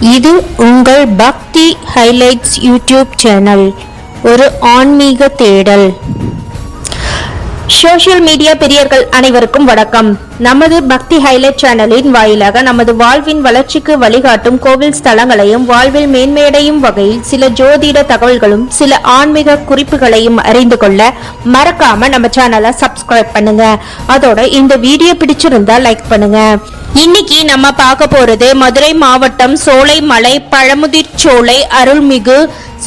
இது உங்கள் பக்தி ஹைலைட்ஸ் யூடியூப் சேனல். ஒரு ஆன்மீக தேடல். சோஷியல் மீடியா பெரியர்கள் அனைவருக்கும் வணக்கம். நமது பக்தி ஹைலைட் சேனலின் வாயிலாக நமது வாழ்வின் வளர்ச்சிக்கு வழிகாட்டும் கோவில் ஸ்தலங்களையும் வாழ்வில் மேன்மையடையும் வகையில் சில ஜோதிட தகவல்களும் சில ஆன்மீக குறிப்புகளையும் அறிந்து கொள்ள மறக்காம நம்ம சேனலை சப்ஸ்கிரைப் பண்ணுங்க. அதோட இந்த வீடியோ பிடிச்சிருந்தா லைக் பண்ணுங்க. இன்னைக்கு நம்ம பார்க்க போறது மதுரை மாவட்டம் சோலைமலை பழமுதிர்ச்சோலை அருள்மிகு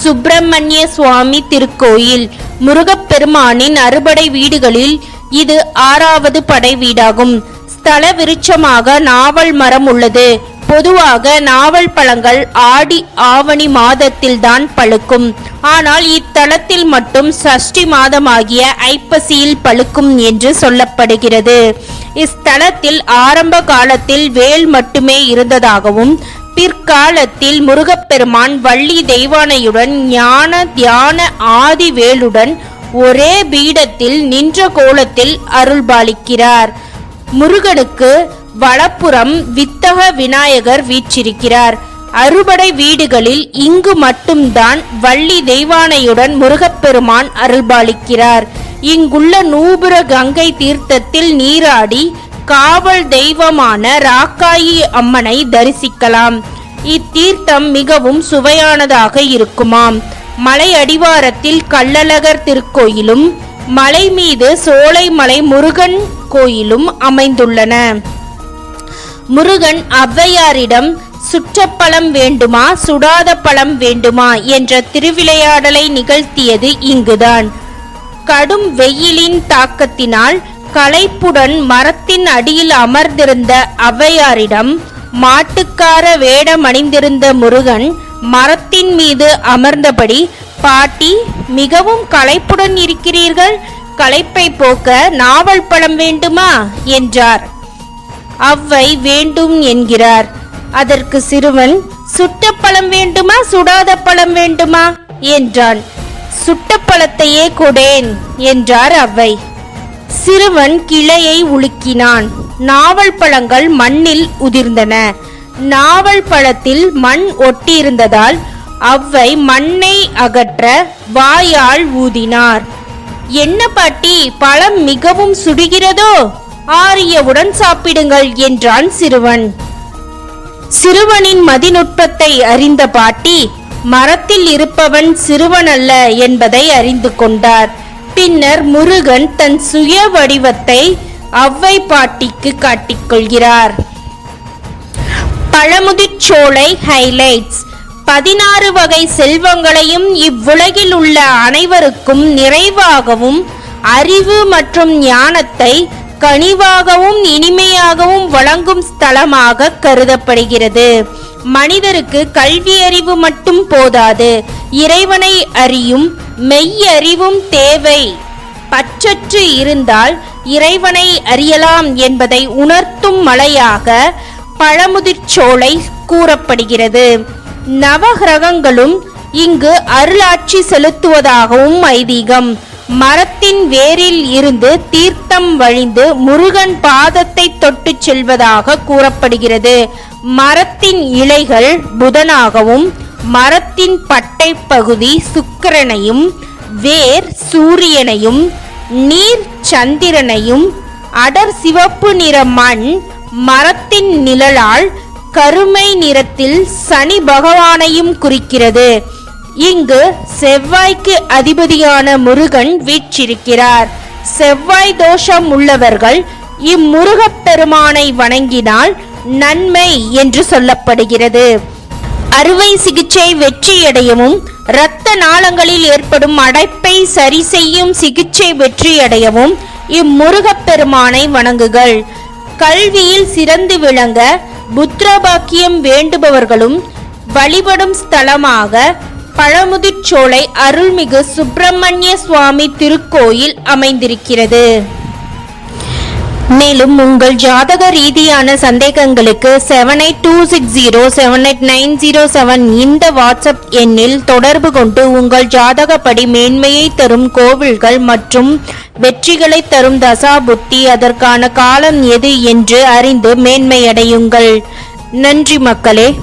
சுப்பிரமணிய சுவாமி திருக்கோயில். முருகப்பெருமானின் அறுபடை வீடுகளில் இது ஆறாவது படை வீடாகும். ஸ்தல விருட்சமாக நாவல் மரம் உள்ளது. பொதுவாக நாவல் பழங்கள் ஆடி ஆவணி மாதத்தில் தான் பழுக்கும். ஆனால் இத்தலத்தில் மட்டும் சஷ்டி மாதமாகிய ஐப்பசியில் பழுக்கும் என்று சொல்லப்படுகிறது. இஸ்தலத்தில் ஆரம்ப காலத்தில் வேல் மட்டுமே இருந்ததாகவும் பிற்காலத்தில் முருகப்பெருமான் வள்ளி தெய்வானையுடன் ஞான தியான ஆதி வேலுடன் ஒரே பீடத்தில் நின்ற கோலத்தில் அருள்பாலிக்கிறார். முருகனுக்கு வலப்புறம் வித்தக விநாயகர் வீற்றிருக்கிறார். அறுபடை வீடுகளில் இங்கு மட்டும்தான் வள்ளி தெய்வானையுடன் முருகப்பெருமான் அருள்பாலிக்கிறார். இங்குள்ள நூபுர கங்கை தீர்த்தத்தில் நீராடி காவல் தெய்வமான ராக்காயி அம்மனை தரிசிக்கலாம். இத்தீர்த்தம் மிகவும் சுவையானதாக இருக்குமாம். மலை அடிவாரத்தில் கள்ளழகர் திருக்கோயிலும் மலை மீது சோலைமலை முருகன் கோயிலும் அமைந்துள்ளன. முருகன் ஔவையாரிடம் சுற்றப்பழம் வேண்டுமா? சுடாத பழம் வேண்டுமா? என்ற திருவிளையாடலை நிகழ்த்தியது இங்குதான். கடும் வெயிலின் தாக்கத்தினால் களைப்புடன் மரத்தின் அடியில் அமர்ந்திருந்த ஔவையாரிடம் மாட்டுக்கார வேடமணிந்திருந்த முருகன் மரத்தின் மீது அமர்ந்தபடி பாட்டி மிகவும் களைப்புடன் இருக்கிறீர்கள். களைப்பை போக்க நாவல் பழம் வேண்டுமா? என்றார். அவ்வை வேண்டும் என்கிறார். அதற்கு சிறுவன் சுட்ட பழம் வேண்டுமா? சுடாத பழம் வேண்டுமா? என்றான். சுட்ட பழத்தையே கொடேன் என்றார் அவ்வை சிறுவன் கிளையை உலுக்கினான். நாவல் பழங்கள் மண்ணில் உதிர்ந்தன. நாவல் பழத்தில் மண் ஒட்டியிருந்ததால் அவ்வை மண்ணை அகற்ற வாயால் ஊதினார். என்ன பாட்டி பழம் மிகவும் சுடுகிறதோ? ஆரியவுடன் சாப்பிடுங்கள் என்றான் சிறுவன். சிறுவனின் மதிநுட்பத்தை அறிந்த பாட்டி மரத்தில் இருப்பவன் சிறுவன் அல்ல என்பதை அறிந்து கொண்டார். பின்னர் முருகன் தன் சுய வடிவத்தை அவ்வை பாட்டிக்கு காட்டிக்கொள்கிறார். பழமுதிர்ச்சோலை ஹைலைட்ஸ் பதினாறு வகை செல்வங்களையும் இவ்வுலகில் உள்ள அனைவருக்கும் நிறைவாகவும் அறிவு மற்றும் ஞானத்தை கனிவாகவும் இனிமையாகவும் வழங்கும் ஸ்தலமாக கருதப்படுகிறது. மனிதருக்கு கல்வி அறிவு மட்டும் போதாது இறைவனை அறியும் மெய்யறிவும் தேவை. பற்றற்று இருந்தால் இறைவனை அறியலாம் என்பதை உணர்த்தும் மலையாக பழமுதிர்ச்சோலை கூறப்படுகிறது. நவகிரகங்களும் இங்கு அருளாட்சி செலுத்துவதாகவும் ஐதீகம். மரத்தின் வேரில் இருந்து தீர்த்தம் வழிந்து முருகன் பாதத்தை தொட்டுச் செல்வதாக கூறப்படுகிறது. மரத்தின் இலைகள் புதனாகவும் மரத்தின் பட்டை பகுதி சுக்கிரனையும் வேர் சூரியனையும் நீர் சந்திரனையும் அடர் சிவப்பு நிற மண் மரத்தின் நிழலால் கருமை நிறத்தில் சனி பகவானையும் குறிக்கிறது. இங்கு செவ்வாய்க்கு அதிபதியான முருகன் வீற்றிருக்கிறார். செவ்வாய் தோஷம் உள்ளவர்கள் இம்முருகப் பெருமானை வணங்கினால் நன்மை என்று சொல்லப்படுகிறது. அறுவை சிகிச்சை வெற்றியடையவும் இரத்த நாளங்களில் ஏற்படும் அடைப்பை சரி செய்யும் சிகிச்சை வெற்றியடையவும் இம்முருகப்பெருமானை வணங்குகள். கல்வியில் சிறந்து விளங்க புத்திரபாக்கியம் வேண்டுபவர்களும் வழிபடும் ஸ்தலமாக பழமுதிர்ச்சோலை அருள்மிகு சுப்பிரமணிய சுவாமி திருக்கோயில் அமைந்திருக்கிறது. மேலும் உங்கள் ஜாதக ரீதியான சந்தேகங்களுக்கு seven eight two six zero seven eight nine zero seven இந்த வாட்ஸ்அப் எண்ணில் தொடர்பு கொண்டு உங்கள் ஜாதகப்படி மேன்மையை தரும் கோவில்கள் மற்றும் வெற்றிகளை தரும் தசா புத்தி அதற்கான காலம் எது என்று அறிந்து மேன்மையடையுங்கள். நன்றி மக்களே.